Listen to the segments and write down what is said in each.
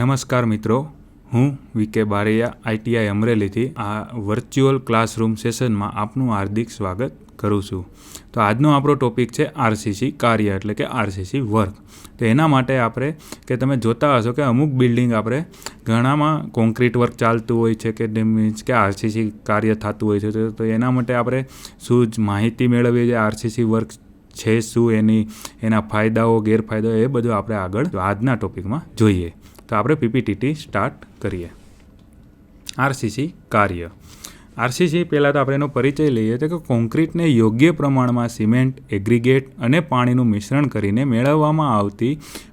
નમસ્કાર મિત્રો, હું વીકે બારૈયા આઈટીઆઈ અમરેલીથી આ વર્ચ્યુઅલ ક્લાસરૂમ સેશનમાં આપનું હાર્દિક સ્વાગત કરું છું. તો આજનો આપણો ટોપિક છે આરસીસી કાર્ય એટલે કે આરસીસી વર્ક. તો એના માટે આપણે કે તમે જોતા હશો કે અમુક બિલ્ડિંગ આપણે ઘણામાં કોન્ક્રીટ વર્ક ચાલતું હોય છે કે મીન્સ કે આરસીસી કાર્ય થતું હોય છે. તો એના માટે આપણે શું જ માહિતી મેળવીએ છીએ આરસીસી વર્ક છે, શું એની, એના ફાયદાઓ, ગેરફાયદાઓ એ બધું આપણે આગળ આજના ટોપિકમાં જોઈએ. તો આપણે પીપીટીટી સ્ટાર્ટ કરીએ. આરસીસી કાર્ય. આરસીસી પહેલાં તો આપણે એનો પરિચય લઈએ તો કે કોન્ક્રીટને યોગ્ય પ્રમાણમાં સિમેન્ટ, એગ્રીગેટ અને પાણીનું મિશ્રણ કરીને મેળવવામાં આવતી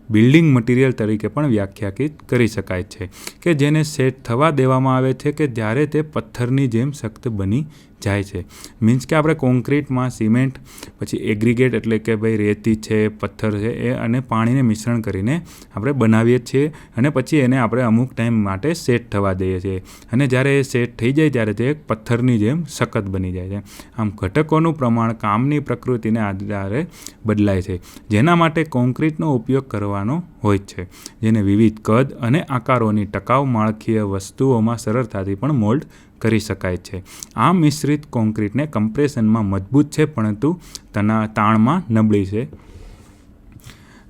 બિલ્ડિંગ મટીરિયલ તરીકે પણ વ્યાખ્યાયિત કરી શકાય છે કે જેને સેટ થવા દેવામાં આવે છે કે જ્યારે તે પથ્થરની જેમ સખ્ત બની જાય છે. મીન્સ કે આપણે કોન્ક્રીટમાં સિમેન્ટ, પછી એગ્રીગેટ એટલે કે ભાઈ રેતી છે, પથ્થર છે, એ અને પાણીને મિશ્રણ કરીને આપણે બનાવીએ છીએ અને પછી એને આપણે અમુક ટાઈમ માટે સેટ થવા દઈએ છીએ. અને જ્યારે એ સેટ થઈ જાય ત્યારે તે પથ્થરની જેમ સખત બની જાય છે. આમ ઘટકોનું પ્રમાણ કામની પ્રકૃતિને આધારે બદલાય છે. જેના માટે કોન્ક્રીટનો ઉપયોગ કરવાનો હોય છે, જેને વિવિધ કદ અને આકારોની ટકાઉ માળખીય વસ્તુઓમાં સરળતાથી પણ મોલ્ડ કરી શકાય છે. આ મિશ્રિત કોન્ક્રીટને કમ્પ્રેશનમાં મજબૂત છે, પરંતુ તના તાણમાં નબળી છે.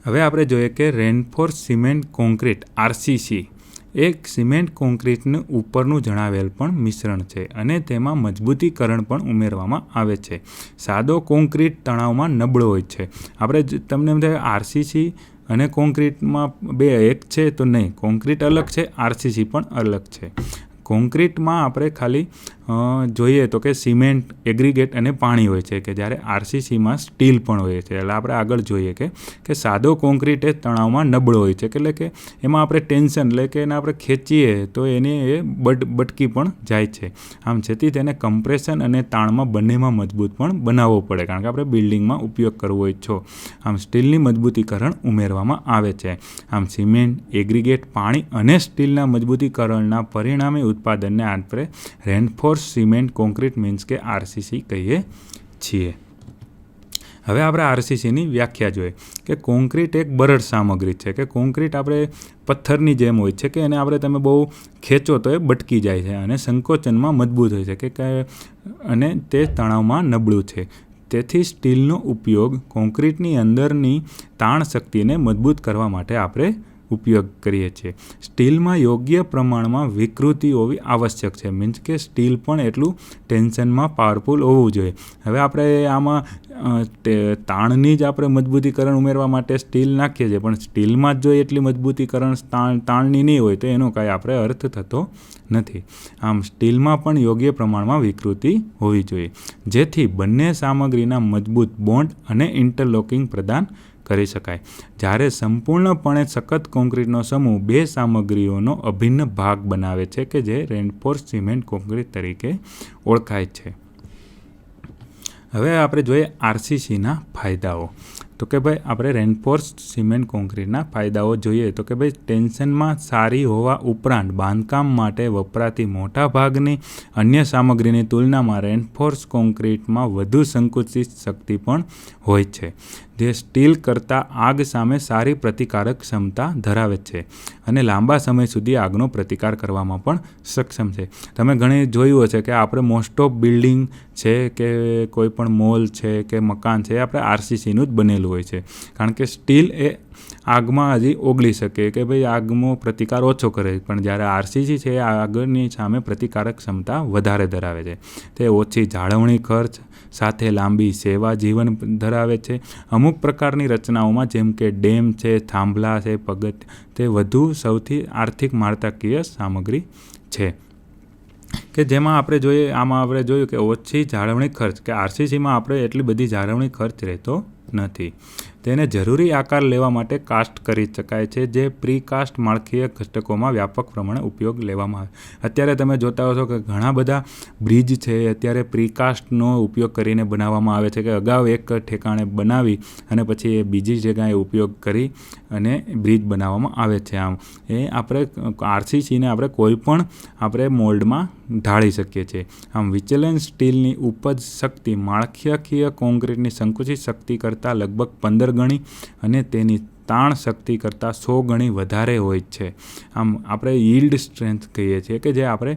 હવે આપણે જોઈએ કે રેનફોર્સ સિમેન્ટ કોન્ક્રીટ આરસીસી એક સિમેન્ટ કોન્ક્રીટનું ઉપરનું જણાવેલ પણ મિશ્રણ છે અને તેમાં મજબૂતીકરણ પણ ઉમેરવામાં આવે છે. સાદો કોન્ક્રીટ તણાવમાં નબળો હોય છે. આપણે તમને આરસીસી અને કોન્ક્રીટમાં બે એક છે તો નહીં. કોન્ક્રીટ અલગ છે આરસીસી પણ અલગ છે. કોન્ક્રીટમાં આપણે ખાલી જોઈએ તો કે સિમેન્ટ, એગ્રીગેટ અને પાણી હોય છે, કે જ્યારે આરસીસીમાં સ્ટીલ પણ હોય છે. એટલે આપણે આગળ જોઈએ કે કે સાદો કોન્ક્રીટ એ તણાવમાં નબળો હોય છે, એટલે કે એમાં આપણે ટેન્શન, એટલે કે એને આપણે ખેંચીએ તો એને એ બટ બટકી પણ જાય છે. આમ છેથી તેને કમ્પ્રેશન અને તાણમાં બંનેમાં મજબૂત પણ બનાવવો પડે, કારણ કે આપણે બિલ્ડિંગમાં ઉપયોગ કરવો હોય છો આમ સ્ટીલની મજબૂતીકરણ ઉમેરવામાં આવે છે. આમ સિમેન્ટ, એગ્રીગેટ, પાણી અને સ્ટીલના મજબૂતીકરણના પરિણામે ઉત્પાદનને આપણે રેનફોર્સ સિમેન્ટ કોન્ક્રીટ મીન્સ કે આરસીસી કહીએ છીએ. હવે આપણે આરસીસીની વ્યાખ્યા જોઈએ કે કોન્ક્રીટ એક બરડ સામગ્રી છે કે કોન્ક્રીટ આપણે પથ્થરની જેમ હોય છે કે એને આપણે તમે બહુ ખેંચો તો એ બટકી જાય છે અને સંકોચનમાં મજબૂત હોય છે કે અને તે તણાવમાં નબળું છે. તેથી સ્ટીલનો ઉપયોગ કોન્ક્રીટની અંદરની તાણ શક્તિને મજબૂત કરવા માટે આપણે ઉપયોગ કરીએ છીએ. સ્ટીલમાં યોગ્ય પ્રમાણમાં વિકૃતિ હોવી આવશ્યક છે. મીન્સ કે સ્ટીલ પણ એટલું ટેન્શનમાં પાવરફુલ હોવું જોઈએ. હવે આપણે આમાં તાણની જ આપણે મજબૂતીકરણ ઉમેરવા માટે સ્ટીલ નાખીએ છીએ. પણ સ્ટીલમાં જ જો એટલી મજબૂતીકરણ તાણ, તાણની નહીં હોય, તો એનો કાંઈ આપણે અર્થ થતો નથી. આમ સ્ટીલમાં પણ યોગ્ય પ્રમાણમાં વિકૃતિ હોવી જોઈએ. જેથી બંને સામગ્રીના મજબૂત બોન્ડ અને ઇન્ટરલોકિંગ પ્રદાન કરી શકાય. જ્યારે સંપૂર્ણપણે સખત કોન્ક્રીટનો સમૂહ બે સામગ્રીઓનો અભિન્ન ભાગ બનાવે છે કે જે રેનફોર્સ સિમેન્ટ કોન્ક્રીટ તરીકે ઓળખાય છે. હવે આપણે જોઈએ આરસીસીના ફાયદાઓ. તો કે ભાઈ, આપણે રેનફોર્સ સિમેન્ટ કોન્ક્રીટના ફાયદાઓ જોઈએ તો કે ભાઈ, ટેન્શનમાં સારી હોવા ઉપરાંત બાંધકામ માટે વપરાતી મોટા ભાગની અન્ય સામગ્રીની તુલનામાં રેનફોર્સ કોન્ક્રીટમાં વધુ સંકુચિત શક્તિ પણ હોય છે. જે સ્ટીલ કરતાં આગ સામે સારી પ્રતિકારક ક્ષમતા ધરાવે છે અને લાંબા સમય સુધી આગનો પ્રતિકાર કરવામાં પણ સક્ષમ છે. તમે ઘણી જોયું હશે કે આપણે મોસ્ટ ઓફ બિલ્ડિંગ છે કે કોઈ પણ મોલ છે કે મકાન છે એ આપણે આરસીસીનું જ બનેલું હોય છે. કારણ કે સ્ટીલ એ આગમાં હજી ઓગળી શકે કે ભાઈ આગમો પ્રતિકાર ઓછો કરે. પણ જ્યારે આરસીસી છે એ આગળની સામે પ્રતિકારક ક્ષમતા વધારે ધરાવે છે. તે ઓછી જાળવણી ખર્ચ, સાથે લાંબી સેવા જીવન ધરાવે છે. અમુક પ્રકારની રચનાઓમાં જેમ કે ડેમ છે, થાંભલા છે, પગથ, તે વધુ સૌથી આર્થિક માળખાકીય સામગ્રી છે. કે જેમાં આપણે જોઈએ, આમાં આપણે જોયું કે ઓછી જાળવણી ખર્ચ, કે આરસીસીમાં આપણે એટલી બધી જાળવણી ખર્ચ રહેતો નથી. તેને જરૂરી આકાર લેવા માટે કાસ્ટ કરી શકાય છે, જે પ્રી કાસ્ટ માળખીય ઘટકોમાં વ્યાપક પ્રમાણે ઉપયોગ લેવામાં આવે. અત્યારે તમે જોતા હશો કે ઘણા બધા બ્રિજ છે, અત્યારે પ્રીકાસ્ટનો ઉપયોગ કરીને બનાવવામાં આવે છે કે અગાઉ એક ઠેકાણે બનાવી અને પછી એ બીજી જગ્યાએ ઉપયોગ કરી અને બ્રિજ બનાવવામાં આવે છે. આમ, એ આપણે આરસીસીને આપણે કોઈ પણ આપણે મોલ્ડમાં ઢાળી શકીએ છીએ. આમ, વિચલન સ્ટીલની ઉપજ શક્તિ માળખાકીય કોન્ક્રીટની સંકુચિત શક્તિ કરતાં લગભગ પંદર ગણી અને તેની તાણ શક્તિ કરતાં સો ગણી વધારે હોય છે. આમ આપણે યીલ્ડ સ્ટ્રેન્થ કહીએ છીએ કે જે આપણે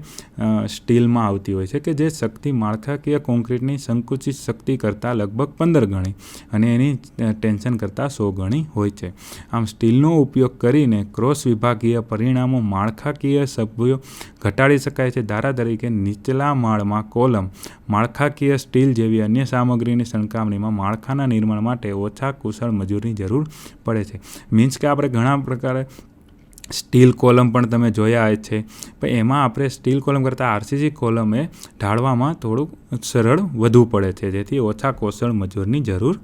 સ્ટીલમાં આવતી હોય છે કે જે શક્તિ માળખાકીય કોન્ક્રીટની સંકુચિત શક્તિ કરતાં લગભગ પંદર ગણી અને એની ટેન્શન કરતાં સો ગણી હોય છે. આમ સ્ટીલનો ઉપયોગ કરીને ક્રોસ વિભાગીય પરિણામો માળખાકીય સભ્યો ઘટાડી શકાય છે. ધારા તરીકે નીચલા માળમાં કોલમ, માળખાકીય સ્ટીલ જેવી અન્ય સામગ્રીની સરખામણીમાં માળખાના નિર્માણ માટે ઓછા કુશળ મજૂરની જરૂર પડે છે. મીન્સ કે આપણે ઘણા પ્રકારે સ્ટીલ કોલમ પણ તમે જોયા છે. પણ એમાં આપણે સ્ટીલ કોલમ કરતાં આરસીસી કોલમે ઢાળવામાં થોડુંક સરળ વધુ પડે છે. જેથી ઓછા કૌશળ મજૂરની જરૂર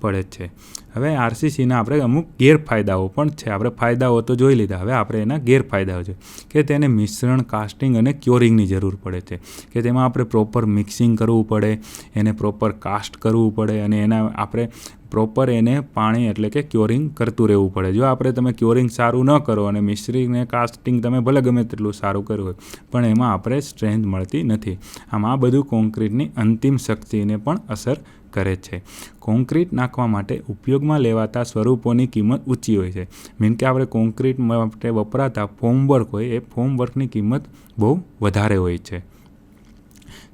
પડે છે. હવે આરસીસીના આપણે અમુક ગેરફાયદાઓ પણ છે. આપણે ફાયદાઓ તો જોઈ લીધા. હવે આપણે એના ગેરફાયદાઓ છે. કે તેને મિશ્રણ કાસ્ટિંગ અને ક્યોરિંગની જરૂર પડે છે. કે તેમાં આપણે પ્રોપર મિક્સિંગ કરવું પડે, એને પ્રોપર કાસ્ટ કરવું પડે અને એના આપણે પ્રોપર એને પાણી એટલે કે ક્યોરિંગ કરતું રહેવું પડે. જો આપણે તમે ક્યોરિંગ સારું ન કરો અને મિશ્રીને કાસ્ટિંગ તમે ભલે ગમે તેટલું સારું કર્યું હોય, પણ એમાં આપણે સ્ટ્રેન્થ મળતી નથી. આમ આ બધું કોન્ક્રીટની અંતિમ શક્તિને પણ અસર કરે છે. કોન્ક્રીટ નાખવા માટે ઉપયોગમાં લેવાતા સ્વરૂપોની કિંમત ઊંચી હોય છે. મીન કે આપણે કોન્ક્રીટ માટે વપરાતા ફોર્મવર્ક હોય, એ ફોર્મવર્કની કિંમત બહુ વધારે હોય છે.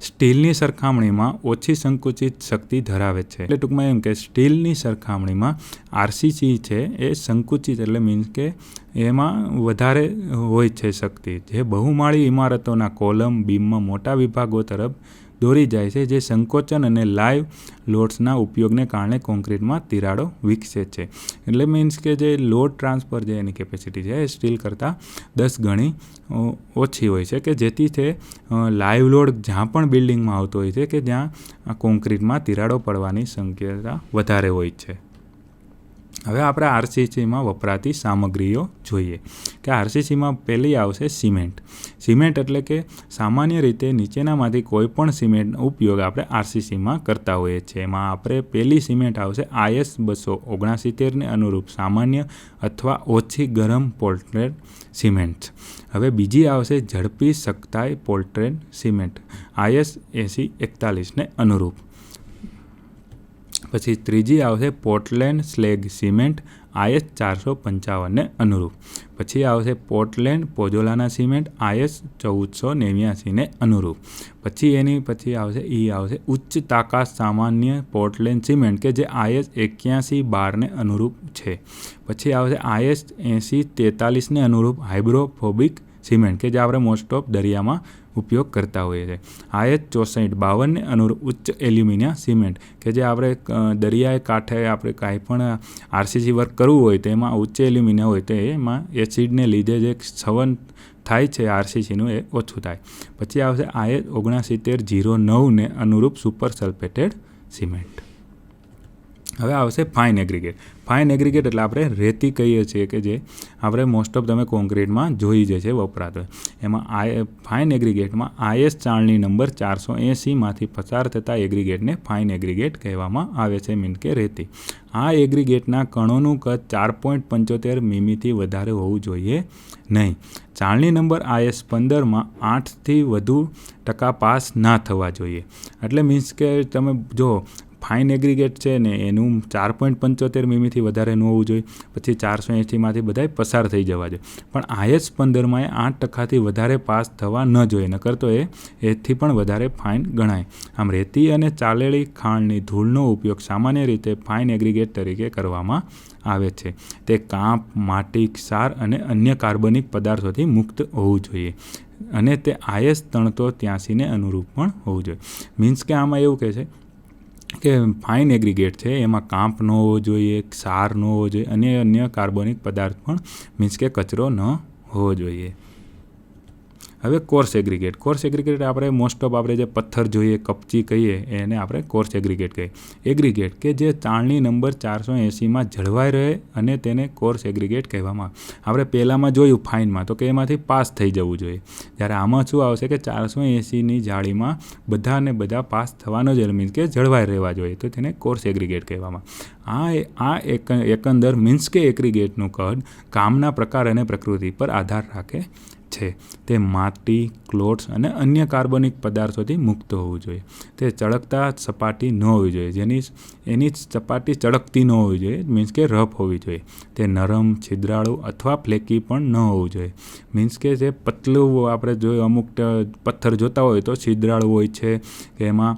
સ્ટીલની સરખામણીમાં ઓછી સંકુચિત શક્તિ ધરાવે છે. એટલે ટૂંકમાં એમ કે સ્ટીલની સરખામણીમાં આરસીસી છે એ સંકુચિત એટલે મીન્સ કે એમાં વધારે હોય છે શક્તિ. જે બહુમાળી ઇમારતોના કોલમ, બીમમાં મોટા વિભાગો તરફ દોરી જાય છે, જે સંકોચન અને લાઈવ લોડ્સના ઉપયોગને કારણે કોન્ક્રીટમાં તિરાડો વિકસે છે. એટલે મીન્સ કે જે લોડ ટ્રાન્સફર જે એની કેપેસિટી છે, એ સ્ટીલ કરતાં દસ ગણી ઓછી હોય છે, કે જેથી તે લાઈવ લોડ જ્યાં પણ બિલ્ડિંગમાં આવતો હોય છે, કે જ્યાં કોન્ક્રીટમાં તિરાડો પડવાની શક્યતા વધારે હોય છે. હવે આપણે આરસીસીમાં વપરાતી સામગ્રીઓ જોઈએ કે આરસીસીમાં પહેલી આવશે સિમેન્ટ. સિમેન્ટ એટલે કે સામાન્ય રીતે નીચેનામાંથી કોઈ પણ સિમેન્ટનો ઉપયોગ આપણે આરસીસીમાં કરતા હોઈએ છીએ. એમાં આપણે પહેલી સિમેન્ટ આવશે આઈએસ બસો ઓગણસિત્તેરને અનુરૂપ સામાન્ય અથવા ઓછી ગરમ પોલ્ટ્રેડ સિમેન્ટ. હવે બીજી આવશે ઝડપી, સખ્તાઈ પોલ્ટ્રેડ સિમેન્ટ આઈએસ એસી એકતાલીસને અનુરૂપ. પછી ત્રીજી આવશે પોર્ટલેન્ડ સ્લેગ સિમેન્ટ, આઈએસ ચારસો પંચાવનને અનુરૂપ. પછી આવશે પોર્ટલેન્ડ પોજોલાના સિમેન્ટ, આઈએસ ચૌદસો નેવ્યાસીને અનુરૂપ. પછી એની પછી આવશે એ આવશે ઉચ્ચ તાકાત સામાન્ય પોર્ટલેન્ડ સિમેન્ટ કે જે આઈએસ એક્યાસી બારને અનુરૂપ છે. પછી આવશે આઈએસ એંસી તેતાલીસને અનુરૂપ હાઇબ્રોફોબિક સિમેન્ટ કે જે આપણે મોસ્ટ ઓફ દરિયામાં ઉપયોગ કરતા હોઈએ છીએ આયત ચોસઠ બાવનને અનુરૂપ ઉચ્ચ એલ્યુમિનિયા સિમેન્ટ કે જે આપણે દરિયાએ કાંઠે આપણે કાંઈ પણ આરસીસી વર્ક કરવું હોય તો એમાં ઉચ્ચ એલ્યુમિનિયા હોય તો એમાં એસિડને લીધે જે છવન થાય છે આરસીસીનું એ ઓછું થાય. પછી આવશે આયત ઓગણસિત્તેર જીરો નવને અનુરૂપ સુપર સલ્ફેટેડ સિમેન્ટ. હવે આવશે ફાઇન એગ્રીગેટ ફાઇન એગ્રીગેટ એટલે આપણે રેતી કહીએ છીએ કે જે આપણે મોસ્ટ ઓફ તમે કોન્ક્રીટમાં જોઈ જે છે વપરાતો. એમાં આ ફાઇન એગ્રીગેટમાં આઈએસ ચાળણી નંબર ચારસો એંસીમાંથી પસાર થતા એગ્રીગેટને ફાઇન એગ્રીગેટ કહેવામાં આવે છે મીન કે રેતી. આ એગ્રીગેટના કણોનું કદ ચાર પોઈન્ટ પંચોતેર મીમીથી વધારે હોવું જોઈએ નહીં. ચાળણી નંબર આઈએસ પંદરમાં આઠથી વધુ ટકા પાસ ના થવા જોઈએ. એટલે મીન્સ કે તમે જો ફાઇન એગ્રીગેટ છે ને એનું ચાર પોઈન્ટ પંચોતેર મીમીથી વધારે ન હોવું જોઈએ. પછી ચારસો એંશીમાંથી બધાય પસાર થઈ જવા જોઈએ. પણ આઈએસ પંદરમાં એ આઠ ટકાથી વધારે પાસ થવા ન જોઈએ. નકર તો એ એથી પણ વધારે ફાઇન ગણાય. આમ રેતી અને ચાલેલી ખાંડની ધૂળનો ઉપયોગ સામાન્ય રીતે ફાઇન એગ્રીગેટ તરીકે કરવામાં આવે છે. તે કાંપ, માટી, ક્ષાર અને અન્ય કાર્બનિક પદાર્થોથી મુક્ત હોવું જોઈએ. અને તે આઈએસ ત્રણસો ત્યાંસીને અનુરૂપ પણ હોવું જોઈએ. મીન્સ કે આમાં એવું કહે છે કે ફાઇન એગ્રીગેટ છે, એમાં કાંપ ન હોવો જોઈએ, ક્ષાર ન હોવો જોઈએ, અને અન્ય કાર્બનિક પદાર્થ પણ મીન્સ કે કચરો ન હોવો જોઈએ. હવે કોર્સ એગ્રીગેટ કોર્સ એગ્રીગેટ આપણે મોસ્ટ ઓફ આપણે જે પથ્થર જોઈએ, કપચી કહીએ, એને આપણે કોર્સ એગ્રીગેટ કહીએ. એગ્રીગેટ કે જે ચાળણી નંબર ચારસો એંસીમાં જળવાઈ રહે અને તેને કોર્સ એગ્રીગેટ કહેવામાં આવે. આપણે પહેલાંમાં જોયું ફાઇનમાં તો કે એમાંથી પાસ થઈ જવું જોઈએ. જ્યારે આમાં શું આવશે કે ચારસો એંસીની જાળીમાં બધાને બધા પાસ થવાનો જ મીન્સ કે જળવાઈ રહેવા જોઈએ, તો તેને કોર્સ એગ્રીગેટ કહેવામાં આ આ એક, એકંદર મીન્સ કે એગ્રીગેટનું કદ કામના પ્રકાર અને પ્રકૃતિ પર આધાર રાખે છે. તે માટી ક્લોટ્સ અને અન્ય કાર્બનિક પદાર્થોથી મુક્ત હોવું જોઈએ. તે ચળકતા સપાટી ન હોવી જોઈએ. જેની એની સપાટી ચળકતી ન હોવી જોઈએ. મીન્સ કે રફ હોવી જોઈએ. તે નરમ, છિદ્રાળુ અથવા ફ્લેકી પણ ન હોવું જોઈએ. મીન્સ કે જે પતલું આપણે જો અમુક પથ્થર જોતા હોય તો છિદ્રાળુ હોય છે કે એમાં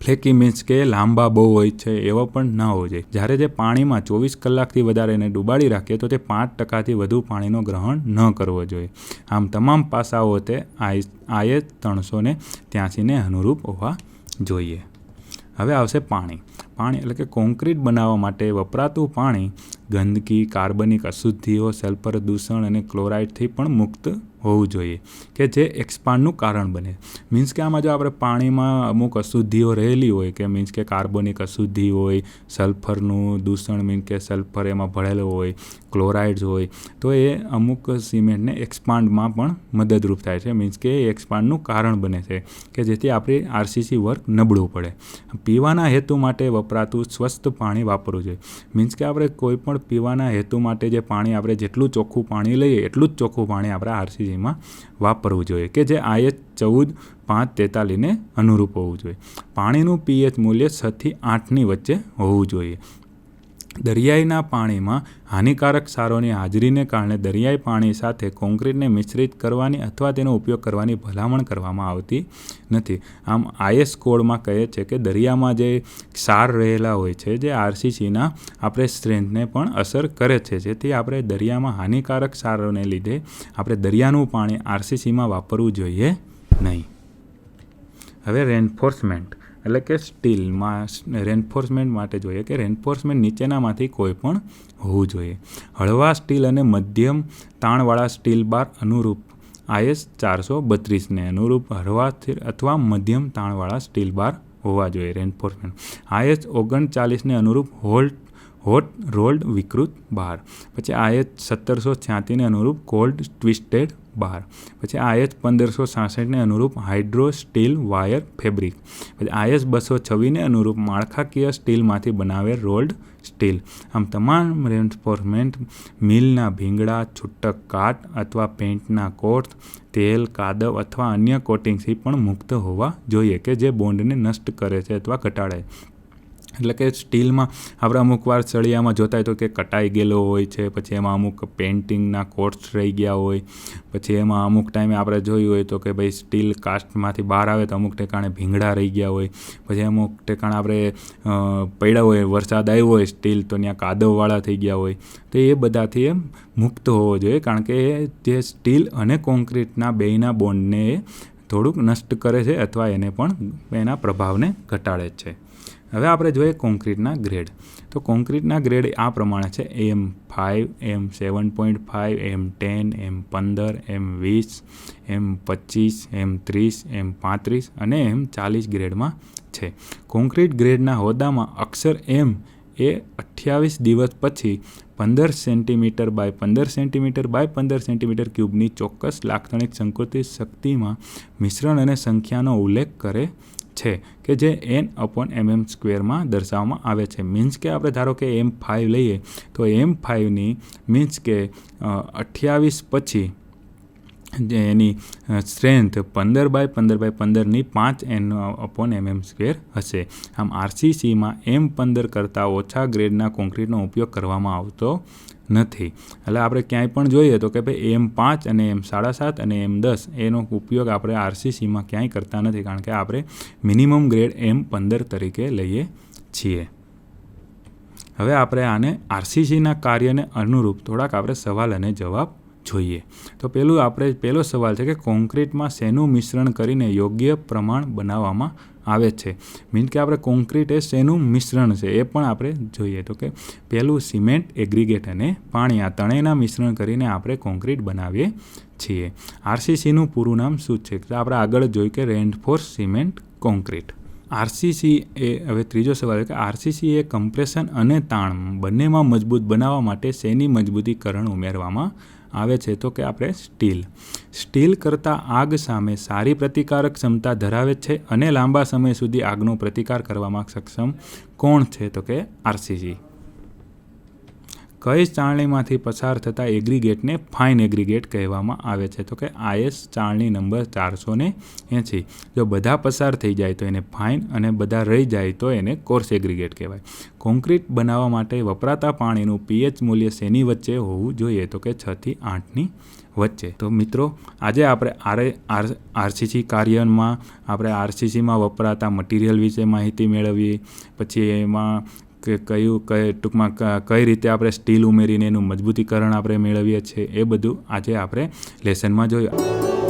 ફ્લેકી મીન્સ કે લાંબા બહુ હોય છે એવા પણ ન હોવો જોઈએ. જ્યારે જે પાણીમાં ચોવીસ કલાકથી વધારે એને ડૂબાડી રાખીએ તો તે પાંચ ટકાથી વધુ પાણીનો ગ્રહણ ન કરવો જોઈએ. આમ તમામ પાસાઓ તે આઈ આઈએસ ત્રણસો ને ત્યાંસીને અનુરૂપ હોવા જોઈએ. હવે આવશે પાણી. પાણી એટલે કે કોન્ક્રીટ બનાવવા માટે વપરાતું પાણી ગંદકી, કાર્બનિક અશુદ્ધિઓ, સલ્ફર દૂષણ અને ક્લોરાઇડથી પણ મુક્ત હોવું જોઈએ કે જે એક્સપાન્ડનું કારણ બને. મીન્સ કે આમાં જો આપણે પાણીમાં અમુક અશુદ્ધિઓ રહેલી હોય કે મીન્સ કે કાર્બનિક અશુદ્ધિ હોય, સલ્ફરનું દૂષણ મીન્સ કે સલ્ફર એમાં ભળેલો હોય, ક્લોરાઇડ્સ હોય, તો એ અમુક સિમેન્ટને એક્સપાન્ડમાં પણ મદદરૂપ થાય છે. મીન્સ કે એ એક્સપાન્ડનું કારણ બને છે કે જેથી આપણી આરસીસી વર્ક નબળું પડે. પીવાના હેતુ માટે વપરાતું સ્વસ્થ પાણી વાપરવું જોઈએ. મીન્સ કે આપણે કોઈ પણ પીવાના હેતુ માટે જે પાણી આપણે જેટલું ચોખ્ખું પાણી લઈએ, એટલું જ ચોખ્ખું પાણી આપણે આરસીસી એમાં વાપરવું જોઈએ કે જે આઈએચ ચૌદ, પાંચ, તેતાલીસને અનુરૂપ હોવું જોઈએ. પાણીનું પીએચ મૂલ્ય છથી આઠની વચ્ચે હોવું જોઈએ. દરિયાઈના પાણીમાં હાનિકારક ક્ષારોની હાજરીને કારણે દરિયાઈ પાણી સાથે કોન્ક્રીટને મિશ્રિત કરવાની અથવા તેનો ઉપયોગ કરવાની ભલામણ કરવામાં આવતી નથી. આમ, આઈએસ કોડમાં કહે છે કે દરિયામાં જે ક્ષાર રહેલા હોય છે, જે આરસીસીના આપણે સ્ટ્રેન્થને પણ અસર કરે છે, જેથી આપણે દરિયામાં હાનિકારક ક્ષારોને લીધે આપણે દરિયાનું પાણી આરસીસીમાં વાપરવું જોઈએ નહીં. હવે રેન્ફોર્સમેન્ટ એટલે કે સ્ટીલમાં રેન્ફોર્સમેન્ટ માટે જોઈએ કે રેન્ફોર્સમેન્ટ નીચેનામાંથી કોઈ પણ હોવું જોઈએ. હળવા સ્ટીલ અને મધ્યમ તાણવાળા સ્ટીલ બાર અનુરૂપ આઈએસ ચારસો બત્રીસને અનુરૂપ હળવા અથવા મધ્યમ તાણવાળા સ્ટીલ બાર હોવા જોઈએ રેન્ફોર્સમેન્ટ આઈએસ ઓગણચાલીસને અનુરૂપ હોલ્ટ હોટ, રોલ્ડ, વિકૃત, બાર. પછી આયત સત્તરસો છ્યાસીને અનુરૂપ કોલ્ડ, ટ્વિસ્ટેડ, બાર. પછી આઈએચ પંદરસો સાસઠને અનુરૂપ હાઇડ્રો, સ્ટીલ, વાયર, ફેબ્રિક. પછી આયસ બસો છવ્વીસને અનુરૂપ માળખાકીય સ્ટીલમાંથી બનાવેલ રોલ્ડ, સ્ટીલ. આમ તમામ રેન્ફોર્સમેન્ટ મિલના ભીંગડા, છૂટક કાટ અથવા પેન્ટના કોટ તેલ, કાદવ અથવા અન્ય કોટિંગથી પણ મુક્ત હોવા જોઈએ કે જે બોન્ડને નષ્ટ કરે છે અથવા ઘટાડે. એટલે કે સ્ટીલમાં આપણે અમુક વાર સળિયામાં જોતા હોય તો કે કટાઈ ગયેલો હોય છે, પછી એમાં અમુક પેઇન્ટિંગના કોટ્સ રહી ગયા હોય, પછી એમાં અમુક ટાઈમે આપણે જોયું હોય તો કે ભાઈ સ્ટીલ કાસ્ટમાંથી બહાર આવે તો અમુક ઠેકાણે ભીંગડા રહી ગયા હોય, પછી અમુક ઠેકાણે આપણે પડ્યા હોય, વરસાદ આવ્યો હોય સ્ટીલ તો ત્યાં કાદવવાળા થઈ ગયા હોય, તો એ બધાથી એમ મુક્ત હોવો જોઈએ, કારણ કે જે સ્ટીલ અને કોન્ક્રીટના બેયના બોન્ડને થોડુંક નષ્ટ કરે છે અથવા એને પણ એના પ્રભાવને ઘટાડે છે. હવે આપણે જોઈએ કોન્ક્રીટના ગ્રેડ. તો કોન્ક્રીટના ગ્રેડ આ પ્રમાણે છે. M five M seven point five M ten, M પંદર, એમ વીસ, એમ પચીસ એમ ત્રીસ, એમ પાંત્રીસ અને એમ ચાલીસ ગ્રેડમાં છે. કોન્ક્રીટ ગ્રેડના હોદ્દામાં અક્ષર એમ એ અઠ્યાવીસ દિવસ પછી પંદર સેન્ટીમીટર બાય પંદર સેન્ટીમીટર બાય પંદર સેન્ટીમીટર ક્યુબની ચોક્કસ લાક્ષણિક સંકુચિત શક્તિમાં મિશ્રણ અને સંખ્યાનો ઉલ્લેખ કરે છે કે જે એન અપોન એમ એમ સ્ક્વેરમાં દર્શાવવામાં આવે છે. મીન્સ કે આપણે ધારો કે એમ ફાઇવ લઈએ, તો એમ ફાઇવની મીન્સ કે અઠ્યાવીસ પછી જે એની સ્ટ્રેન્થ પંદર બાય પંદર બાય પંદરની પાંચ N upon M M square હશે. આમ આરસીસીમાં એમ પંદર કરતાં ઓછા ગ્રેડના કોન્ક્રીટનો ઉપયોગ કરવામાં આવતો નથી. એટલે આપણે ક્યાંય પણ જોઈએ તો કે ભાઈ એમ પાંચ અને એમ સાડા સાત અને એમ દસ એનો ઉપયોગ આપણે આરસીસીમાં ક્યાંય કરતા નથી કારણ કે આપણે મિનિમમ ગ્રેડ એમ પંદર તરીકે લઈએ છીએ. હવે આપણે આને આરસીસીના કાર્યને અનુરૂપ થોડાક આપણે સવાલ અને જવાબ જોઈએ. તો પહેલું આપણે પહેલો સવાલ છે કે કોન્ક્રીટમાં શેનું મિશ્રણ કરીને યોગ્ય પ્રમાણ બનાવવામાં આવે છે? મીન કે આપણે કોન્ક્રીટ એ શેનું મિશ્રણ છે એ પણ આપણે જોઈએ. તો કે પહેલું સિમેન્ટ એગ્રીગેટ અને પાણી, આ ત્રણેયના મિશ્રણ કરીને આપણે કોન્ક્રીટ બનાવીએ છીએ. આરસીસીનું પૂરું નામ શું છે? તો આપણે આગળ જોયું કે રેન્ડફોર્સ સિમેન્ટ કોન્ક્રીટ આરસીસી એ, હવે ત્રીજો સવાલ કે આરસીસી એ કમ્પ્રેશન અને તાણ બંનેમાં મજબૂત બનાવવા માટે શેની મજબૂતીકરણ ઉમેરવામાં આવે છે તો કે આપણે સ્ટીલ. સ્ટીલ કરતાં આગ સામે સારી પ્રતિકારક ક્ષમતા ધરાવે છે અને લાંબા સમય સુધી આગનો પ્રતિકાર કરવામાં સક્ષમ કોણ છે? તો કે આરસીસી કઈ ચાળણીમાંથી પસાર થતા એગ્રીગેટને ફાઇન એગ્રીગેટ કહેવામાં આવે છે? તો કે આઈએસ ચાળણી નંબર ચારસો ને એંસી જો બધા પસાર થઈ જાય તો એને ફાઇન અને બધા રહી જાય તો એને કોર્સ એગ્રીગેટ કહેવાય. કોન્ક્રીટ બનાવવા માટે વપરાતા પાણીનું પીએચ મૂલ્ય શેની વચ્ચે હોવું જોઈએ? તો કે છથી આઠની વચ્ચે. તો મિત્રો, આજે આપણે આરે આર આરસીસી કાર્યમાં, આપણે આરસીસીમાં વપરાતા મટીરિયલ વિશે માહિતી મેળવીએ. પછી એમાં કે કયું, કઈ ટૂંકમાં કઈ રીતે આપણે સ્ટીલ ઉમેરીને એનું મજબૂતીકરણ આપણે મેળવીએ છીએ એ બધું આજે આપણે લેસનમાં જોયું.